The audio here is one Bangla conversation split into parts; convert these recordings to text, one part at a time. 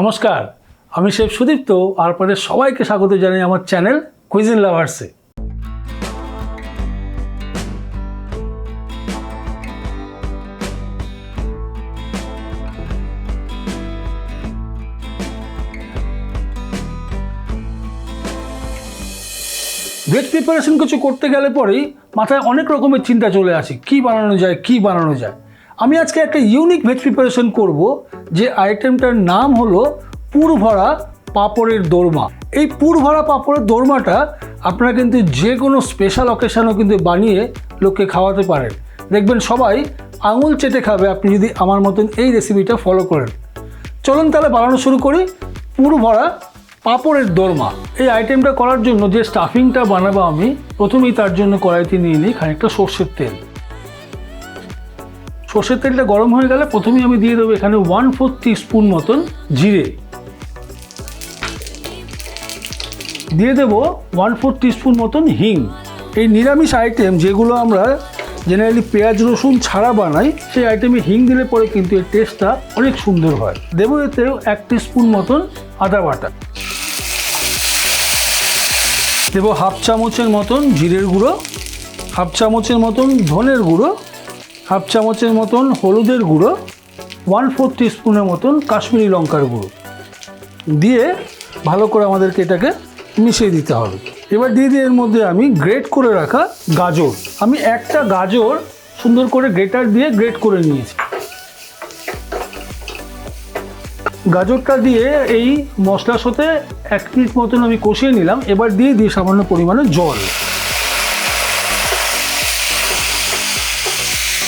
নমস্কার, আমি শেফ সুদীপ্ত, আর আপনাদের সবাইকে স্বাগত জানাই আমার চ্যানেল কুইজিন লাভার্সে ভেজ প্রিপারেশন কিছু করতে গেলে পরেই মাথায় অনেক রকমের চিন্তা চলে আসে, কি বানানো যায়, কি বানানো যায়। আমি আজকে একটা ইউনিক ভেজ প্রিপারেশন করব, যে আইটেমটার নাম হলো পুর ভরা পাঁপড়ের দোরমা। এই পুর ভরা পাঁপড়ের দোরমাটা আপনারা কিন্তু যে কোনো স্পেশাল অকেশানও কিন্তু বানিয়ে লোককে খাওয়াতে পারেন। দেখবেন সবাই আঙুল চেটে খাবে, আপনি যদি আমার মতন এই রেসিপিটা ফলো করেন। চলুন তাহলে বানানো শুরু করি। পুর ভরা পাঁপড়ের দোরমা। এই আইটেমটা করার জন্য যে স্টাফিংটা বানাবো আমি, প্রথমেই তার জন্য কড়াইতে নিয়ে নিই খানিকটা সর্ষের তেল। সর্ষের তেলটা গরম হয়ে গেলে প্রথমেই আমি দিয়ে দেবো এখানে ওয়ান ফোর স্পুন মতন জিরে। দিয়ে দেবো ওয়ান ফোর স্পুন মতন হিং। এই নিরামিষ আইটেম যেগুলো আমরা জেনারেলি পেঁয়াজ, রসুন ছাড়া বানাই, সেই আইটেমে হিং দিলে পরে কিন্তু এর টেস্টটা অনেক সুন্দর হয়। দেবো এতে এক স্পুন মতন আদা বাটা। দেবো হাফ চামচের মতন জিরের গুঁড়ো, হাফ চামচের মতন ধনের গুঁড়ো হাফ চামচের মতন হলুদের গুঁড়ো ওয়ান ফোর স্পুনের মতন কাশ্মীরি লঙ্কার গুঁড়ো। দিয়ে ভালো করে আমাদেরকে এটাকে মিশিয়ে দিতে হবে। এবার দিয়ে দিয়ে এর মধ্যে আমি গ্রেট করে রাখা গাজর। আমি একটা গাজর সুন্দর করে গ্রেটার দিয়ে গ্রেট করে নিয়েছি। গাজরটা দিয়ে এই মশলার সাথে এক মিনিট মতন আমি কষিয়ে নিলাম। এবার দিয়ে দিই সামান্য পরিমাণে জল।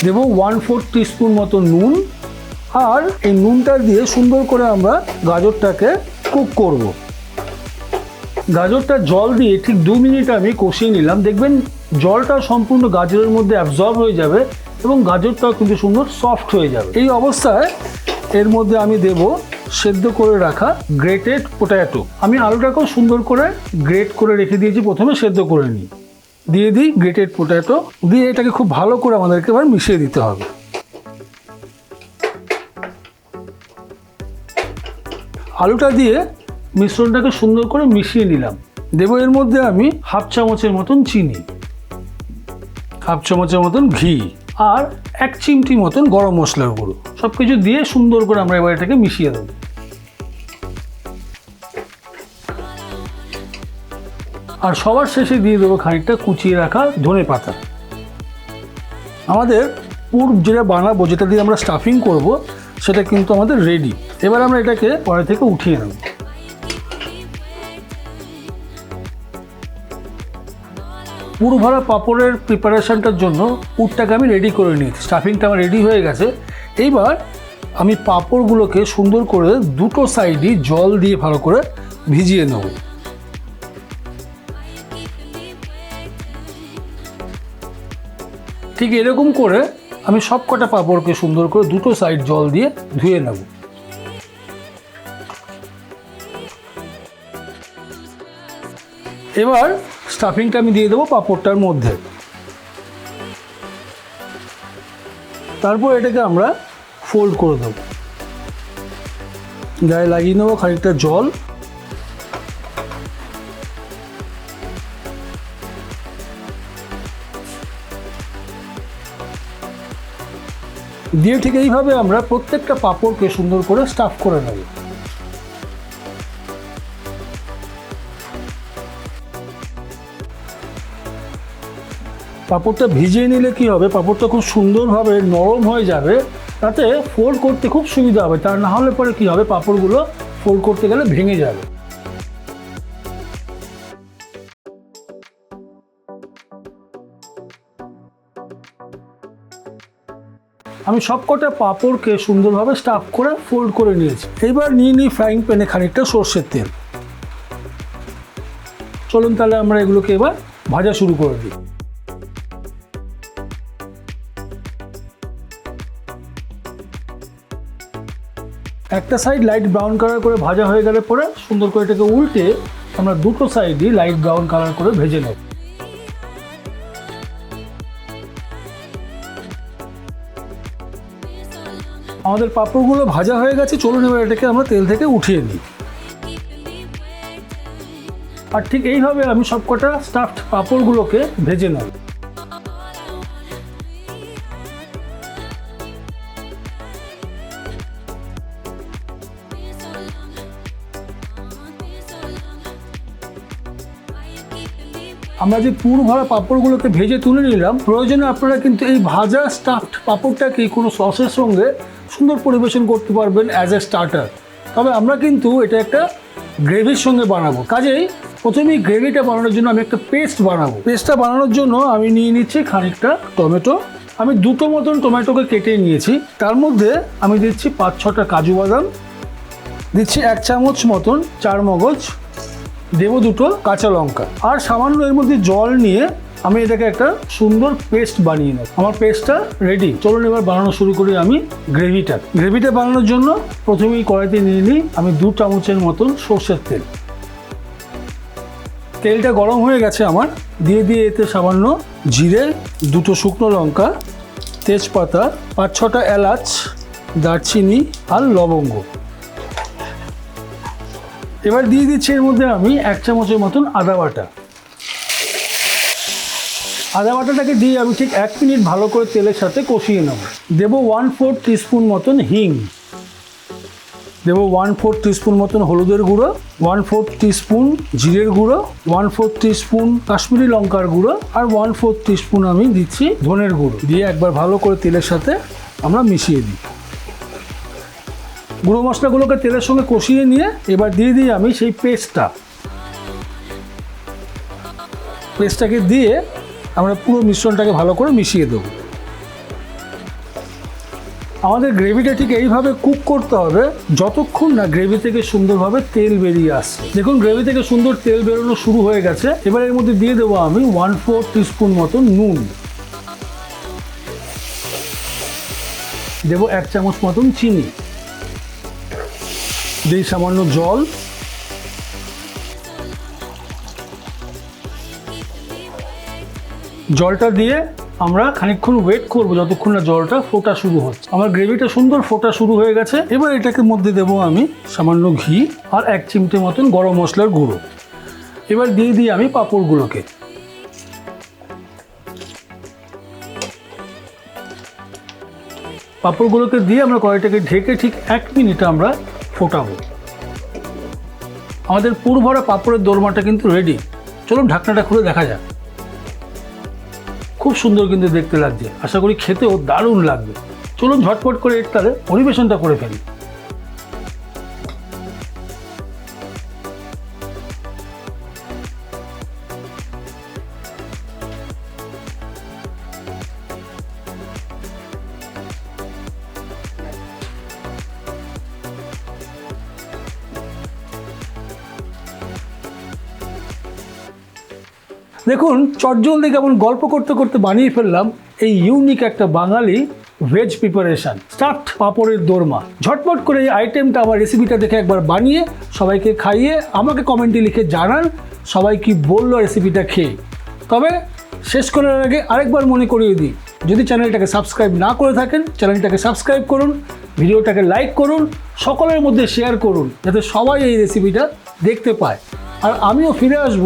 দেবো ওয়ান ফোর স্পুন মতো নুন, আর এই নুনটা দিয়ে সুন্দর করে আমরা গাজরটাকে কুক করব। গাজরটা জল দিয়ে ঠিক দু মিনিট আমি কষিয়ে নিলাম। দেখবেন জলটা সম্পূর্ণ গাজরের মধ্যে অ্যাবজর্ব হয়ে যাবে এবং গাজরটাও কিন্তু সুন্দর সফট হয়ে যাবে। এই অবস্থায় এর মধ্যে আমি দেব সেদ্ধ করে রাখা গ্রেটেড পোট্যাটো আমি আলুটাকেও সুন্দর করে গ্রেট করে রেখে দিয়েছি, প্রথমে সেদ্ধ করে নিই। দিয়ে দিই গ্রেটেড পোটাটো দিয়ে এটাকে খুব ভালো করে আমাদেরকে এবার মিশিয়ে দিতে হবে। আলুটা দিয়ে মিশ্রণটাকে সুন্দর করে মিশিয়ে নিলাম। দেবো এর মধ্যে আমি হাফ চামচের মতন চিনি, হাফ চামচের মতন ঘি আর এক চিমটি মতন গরম মশলার গুঁড়ো। সব কিছু দিয়ে সুন্দর করে আমরা এবার এটাকে মিশিয়ে দেবো। আর সবার শেষে দিয়ে দেবো খানিকটা কুচিয়ে রাখা ধনে পাতা। আমাদের পুর যেটা বানাবো যেটা দিয়ে আমরা স্টাফিং করব, সেটা কিন্তু আমাদের রেডি এবার আমরা এটাকে পরে থেকে উঠিয়ে নেব। পুর ভরা পাঁপড়ের প্রিপারেশনটার জন্য পুরটাকে আমি রেডি করে নিয়েছি। স্টাফিংটা আমার রেডি হয়ে গেছে। এইবার আমি পাঁপড়গুলোকে সুন্দর করে দুটো সাইডই জল দিয়ে ভালো করে ভিজিয়ে নেব। ঠিক এরকম করে আমি সব কটা পাঁপড়কে সুন্দর করে দুটো সাইড জল দিয়ে ধুয়ে নেব। এবার স্টাফিংটা আমি দিয়ে দেবো পাঁপড়টার মধ্যে। তারপর এটাকে আমরা ফোল্ড করে দেবো। গায়ে লাগিয়ে নেব খানিকটা জল। দিয়ে ঠিক এইভাবে আমরা প্রত্যেকটা পাঁপড়কে সুন্দর করে স্টাফ করে নেব। পাঁপড়টা ভিজিয়ে নিলে কি হবে? পাঁপড়টা খুব সুন্দরভাবে নরম হয়ে যাবে। তাতে ফোল্ড করতে খুব সুবিধা হবে। তা না হলে পরে কি হবে? পাঁপড়গুলো ফোল্ড করতে গেলে ভেঙে যাবে। আমি সবকটা পাঁপড়কে সুন্দরভাবে স্টাফ করে ফোল্ড করে নিয়েছি। এবার নিয়ে নিই ফ্রাইং প্যানে খানিকটা সর্ষের তেল। চলুন তাহলে আমরা এগুলোকে এবার ভাজা শুরু করে দিই। একটা সাইড লাইট ব্রাউন কালার করে ভাজা হয়ে গেলে পরে সুন্দর করে এটাকে উল্টে আমরা দুটো সাইডই লাইট ব্রাউন কালার করে ভেজে নেব। আমাদের পাঁপড়গুলো ভাজা হয়ে গেছে, চলুন এবার এটাকে আমরা তেল থেকে উঠিয়ে নিই। আর ঠিক এইভাবে আমি সবকটা স্টাফড পাঁপড়গুলোকে ভেজে নেব। আমরা যে পুর ভরা পাঁপড়গুলোকে ভেজে তুলে নিলাম, প্রয়োজনে আপনারা কিন্তু এই ভাজা স্টাফড পাঁপড়টাকে কোনো সসের সঙ্গে সুন্দর পরিবেশন করতে পারবেন অ্যাজ এ স্টার্টার তবে আমরা কিন্তু এটা একটা গ্রেভির সঙ্গে বানাবো। কাজেই প্রথমেই গ্রেভিটা বানানোর জন্য আমি একটা পেস্ট বানাবো। পেস্টটা বানানোর জন্য আমি নিয়ে নিচ্ছি খানিকটা টমেটো। আমি দুটো মতন টমেটোকে কেটে নিয়েছি। তার মধ্যে আমি দিচ্ছি পাঁচ ছটা কাজু বাদাম, দিচ্ছি এক চামচ মতন চার মগজ দেবো দুটো কাঁচা লঙ্কা। আর সামান্য এর মধ্যে জল নিয়ে আমি এটাকে একটা সুন্দর পেস্ট বানিয়ে নেব। আমার পেস্টটা রেডি চলুন এবার বানানো শুরু করি আমি গ্রেভিটা। গ্রেভিটা বানানোর জন্য প্রথমেই কড়াইতে নিয়ে নিই আমি দু চামচের মতন সর্ষের তেল। তেলটা গরম হয়ে গেছে আমার। দিয়ে দিয়ে এতে সামান্য জিরে, দুটো শুকনো লঙ্কা, তেজপাতা, পাঁচ ছটা এলাচ, দারচিনি আর লবঙ্গ। এবার দিয়ে দিচ্ছি এর মধ্যে আমি এক চামচের মতন আদা বাটা। আদা বাটাটাকে দিয়ে আমি ঠিক এক মিনিট ভালো করে তেলের সাথে কষিয়ে নেব। দেবো ওয়ান ফোর টিস্পুন মতন হিং। দেবো ওয়ান ফোর টিস্পুন মতন হলুদের গুঁড়ো ওয়ান ফোর টিস্পুন জিরের গুঁড়ো ওয়ান ফোর টিস্পুন কাশ্মীরি লঙ্কার গুঁড়ো আর ওয়ান ফোর টিস্পুন আমি দিচ্ছি ধনের গুঁড়ো। দিয়ে একবার ভালো করে তেলের সাথে আমরা মিশিয়ে দিই। গুঁড়ো মশলাগুলোকে তেলের সঙ্গে কষিয়ে নিয়ে এবার দিয়ে দিই আমি সেই পেস্টটা। পেস্টটাকে দিয়ে আমরা পুরো মিশ্রণটাকে ভালো করে মিশিয়ে দেবো। আমাদের গ্রেভিটা ঠিক এইভাবে কুক করতে হবে যতক্ষণ না গ্রেভি থেকে সুন্দরভাবে তেল বেরিয়ে আসছে। দেখুন, গ্রেভি থেকে সুন্দর তেল বেরোনো শুরু হয়ে গেছে। এবার এর মধ্যে দিয়ে দেবো আমি ওয়ান ফোর টিস্পুন মতো নুন। দেবো এক চামচ মতন চিনি। দিই সামান্য জল। জলটা দিয়ে আমরা খানিকক্ষণ ওয়েট করব যতক্ষণ না জলটা ফোটা শুরু হচ্ছে। আমার গ্রেভিটা সুন্দর ফোটা শুরু হয়ে গেছে। এবার এটাকে মধ্যে দেবো আমি সামান্য ঘি আর এক চিমটে মতন গরম মশলার গুঁড়ো। এবার দিয়ে দিই আমি পাঁপড়গুলোকে। পাঁপড়গুলোকে দিয়ে আমরা কড়াইটাকে ঢেকে ঠিক এক মিনিট আমরা ফোটাবো। আমাদের পুর ভরা পাঁপড়ের দোরমাটা কিন্তু রেডি চলুন ঢাকনাটা খুলে দেখা যাক। খুব সুন্দর কিন্তু দেখতে লাগছে। আশা করি খেতেও দারুণ লাগবে। চলুন ঝটপট করে এর তাহলে পরিবেশনটা করে ফেলি। দেখুন, চটজলদি কেমন গল্প করতে করতে বানিয়ে ফেললাম এই ইউনিক একটা বাঙালি ভেজ প্রিপারেশন স্টাফড পাঁপড়ের দোরমা। ঝটপট করে এই আইটেমটা আমার রেসিপিটা দেখে একবার বানিয়ে সবাইকে খাইয়ে আমাকে কমেন্টে লিখে জানান সবাই কি বলল রেসিপিটা খেয়ে। তবে শেষ করার আগে আরেকবার মনে করিয়ে দিই, যদি চ্যানেলটাকে সাবস্ক্রাইব না করে থাকেন, চ্যানেলটাকে সাবস্ক্রাইব করুন, ভিডিওটাকে লাইক করুন, সকলের মধ্যে শেয়ার করুন, যাতে সবাই এই রেসিপিটা দেখতে পায়। আর আমিও ফিরে আসব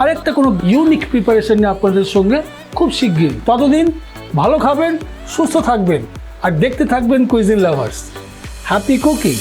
আরেকটা কোনো ইউনিক প্রিপারেশন নিয়ে আপনাদের সঙ্গে খুব শিগগির ততদিন ভালো খাবেন, সুস্থ থাকবেন, আর দেখতে থাকবেন কুইজিন লাভার্স হ্যাপি কুকিং